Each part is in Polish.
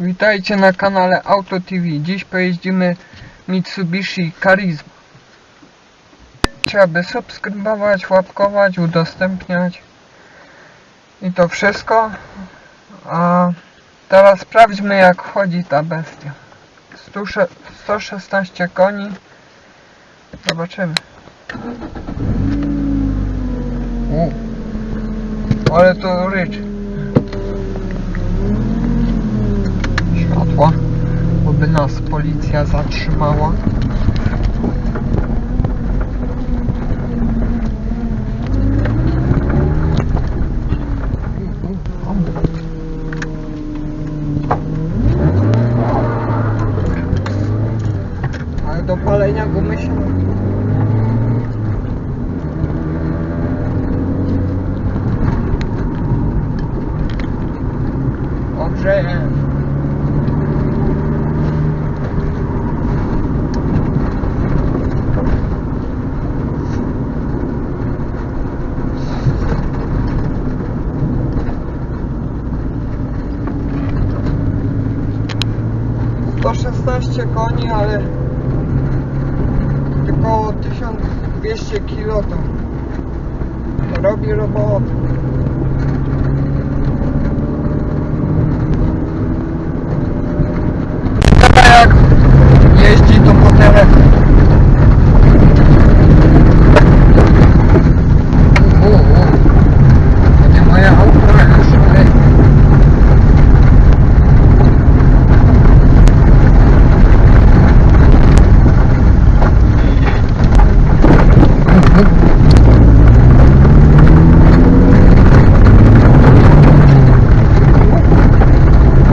Witajcie na kanale Auto TV. Dziś pojeździmy Mitsubishi Charisma. Trzeba by subskrybować, łapkować, udostępniać. I to wszystko. A teraz sprawdźmy jak chodzi ta bestia. 100 116 koni. Zobaczymy. U. Ale to rycz. Oby nas policja zatrzymała. Ale do palenia gumy się To 16 koni, ale tylko 1200 kg to, robi robotę. jak jeździ to po telefon. U, u, u. To nie moje auto, już ej.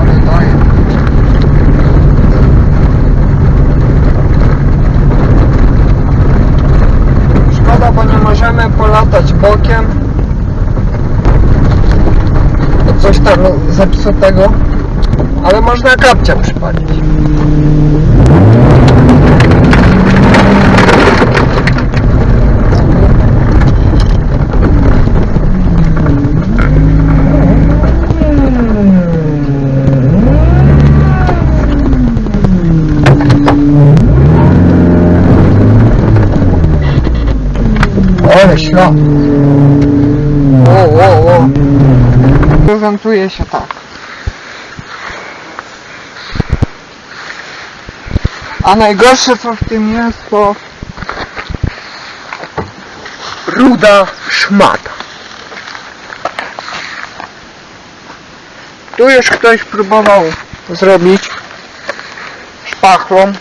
Ale daje. Szkoda, bo nie możemy polatać bokiem. To Coś tam zepsutego. Ale można kapcia przypalić. Ale ślad. O, o, o. Prezentuje się tak. A najgorsze co w tym jest to ruda szmata. Tu już ktoś próbował zrobić szpachlą.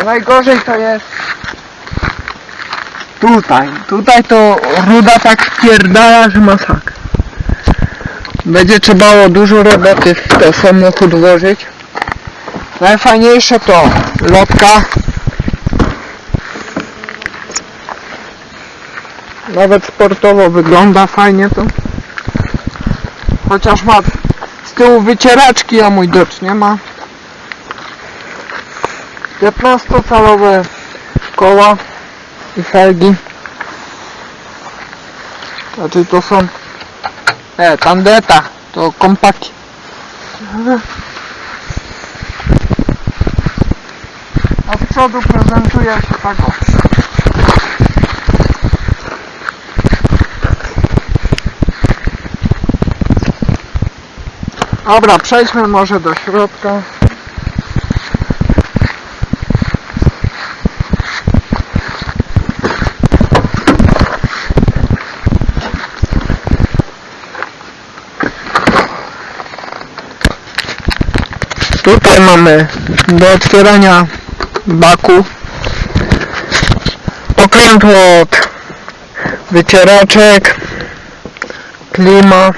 A najgorzej to jest Tutaj, tutaj to ruda tak wpierdala, że masakra. Będzie trzeba dużo roboty w ten samochód włożyć. Najfajniejsze to lotka. Nawet sportowo wygląda fajnie to. Chociaż ma z tyłu wycieraczki, a mój docz nie ma. 15-calowe koła i felgi. Znaczy to są e, tandeta, to kompaki. A z przodu prezentuje się tak o. Dobra, przejdźmy może do środka. Tutaj mamy do otwierania baku okrętło od wycieraczek, klima,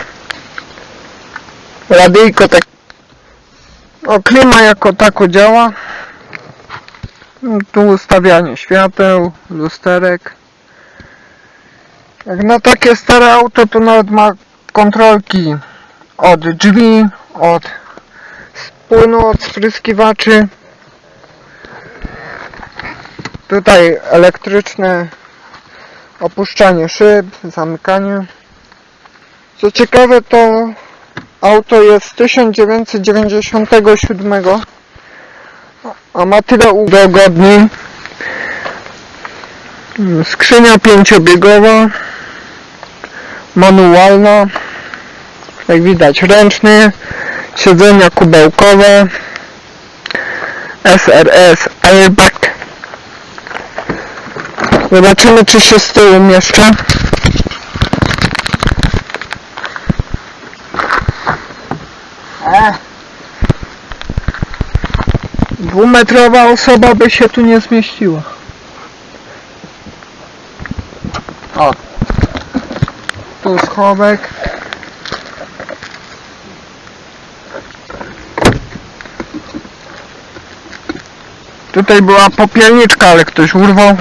radyjko tak. O, klima jako tako działa. Tu ustawianie świateł, lusterek. Jak na takie stare auto to nawet ma kontrolki od drzwi, od płynu od spryskiwaczy. Tutaj elektryczne opuszczanie szyb, zamykanie. Co ciekawe to Auto jest z 1997, a ma tyle udogodnień. Skrzynia pięciobiegowa, manualna, jak widać ręczny, siedzenia kubełkowe, SRS airbag. Zobaczymy czy się z tyłu mieszczę. Dwumetrowa osoba by się tu nie zmieściła. O. Tu schowek. Tutaj była popielniczka, ale ktoś urwał.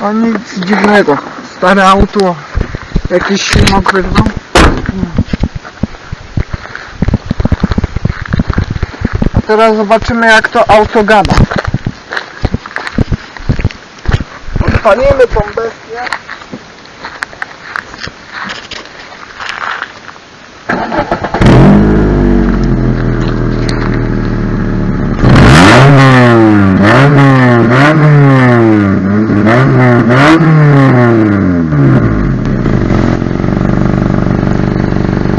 A nic dziwnego. Stare auto. Jakiś silnik wyrwał. A teraz zobaczymy jak to auto gada. Odpalimy tą bestię.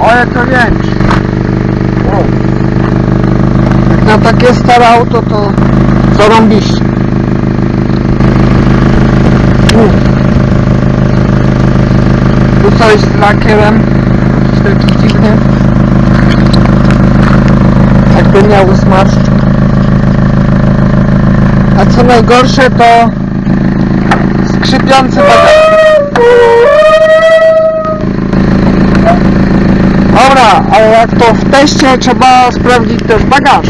Ale to większe. O. Jak na takie stare auto to zarąbiście. Tu coś z lakierem. Taki dziwny. Jakby miał zmarszcz. A co najgorsze to skrzypiący bagażnik. Dobra, ale jak to w teście trzeba sprawdzić też bagaż.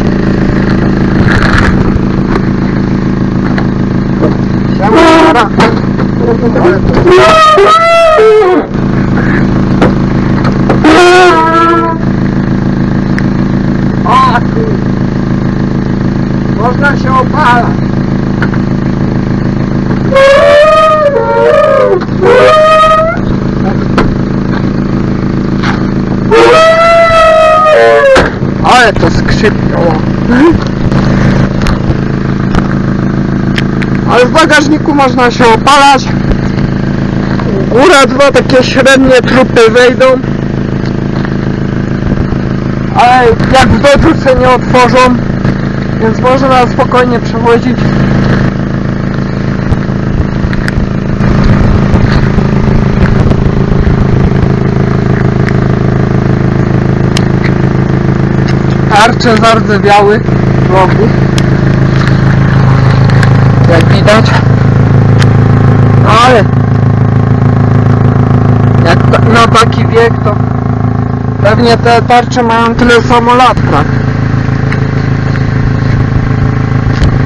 Siema. Ale to- O, Można się opalać. Ale to skrzypnęło. Ale w bagażniku można się opalać. Góra dwa takie średnie trupy wejdą. Ale jak w dodrzuce nie otworzą, więc można spokojnie przewozić. Tarcze zardzewiały rogu. Jak widać. Ale jak na taki wiek to pewnie te tarcze mają tyle samo lat, tak?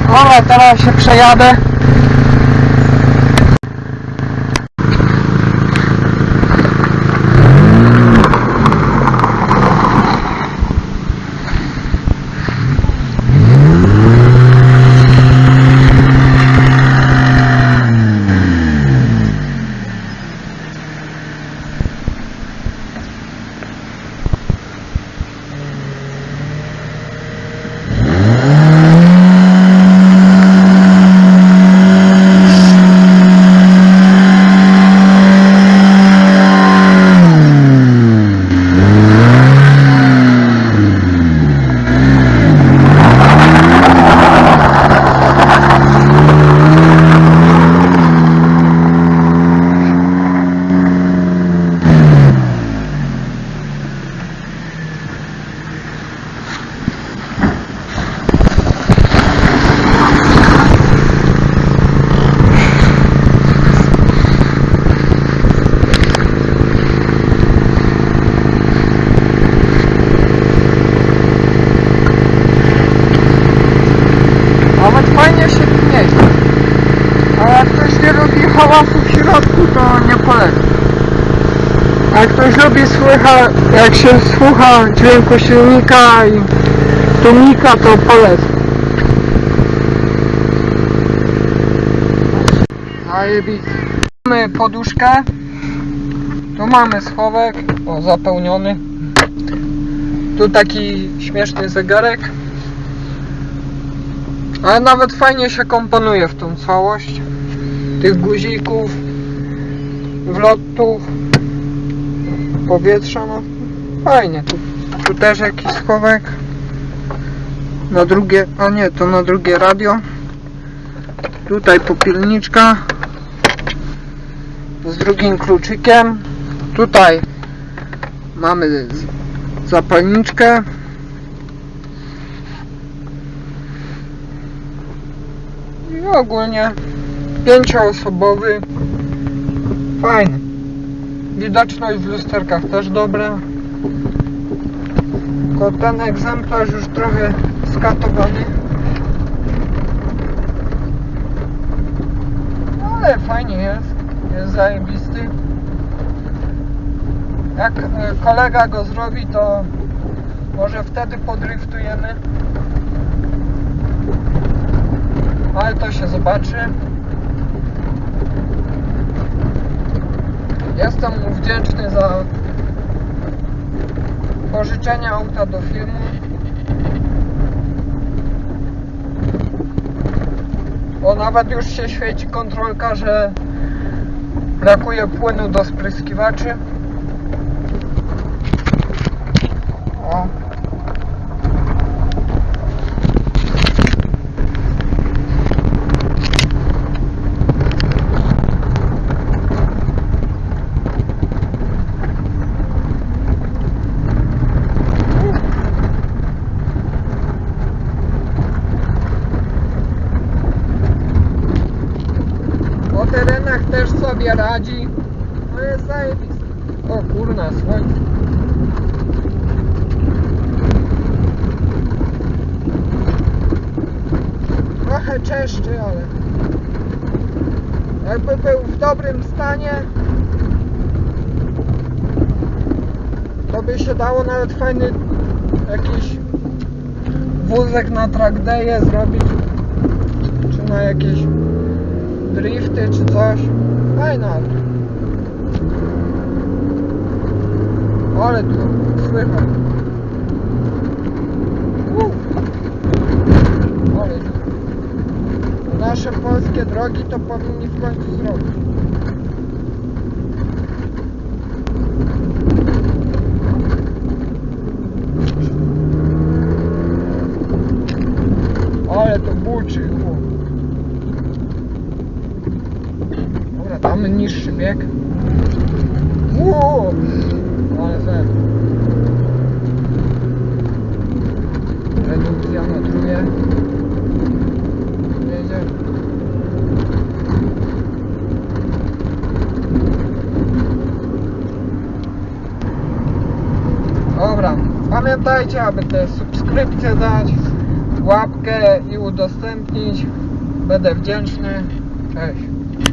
Dobra, teraz się przejadę. Nawet fajnie się tu jeździ. A jak ktoś nie lubi hałasu w środku, to nie polecam. A ktoś lubi słycha, jak się słucha dźwięku silnika i tłumika, to polecam. Zajebiście. Mamy poduszkę. Tu mamy schowek, o zapełniony. Tu taki śmieszny zegarek. Ale nawet fajnie się komponuje w tą całość. Tych guzików, wlotów, powietrza, no fajnie. Tu, tu też jakiś schowek. Na drugie, a nie, to na drugie radio. Tutaj popielniczka z drugim kluczykiem. Tutaj mamy zapalniczkę. I ogólnie pięcioosobowy. Fajny. Widoczność w lusterkach też dobra. Tylko ten egzemplarz już trochę skatowany. No, Ale fajnie jest. Jest zajebisty. Jak e, kolega go zrobi, to może wtedy podriftujemy. Ale to się zobaczy. Jestem mu wdzięczny za pożyczenie auta do filmu. Bo nawet już się świeci kontrolka, że brakuje płynu do spryskiwaczy. O. Po terenach też sobie radzi. No jest zajebisty. O kurna, słońce. Trochę czeszczy, ale jakby był w dobrym stanie, to by się dało nawet fajny jakiś wózek na track day'e zrobić, czy na jakieś drifty czy coś. Fajna. Ale tu słychać. Ale tu. Nasze polskie drogi to powinni w końcu zrobić. Ale to buczy. u. Dobra, damy niższy bieg. Wow! Ale zen. Redukcja na truje. Jedziemy. Dobra, pamiętajcie, aby te subskrypcje dać, łapkę i udostępnić. Będę wdzięczny. Cześć.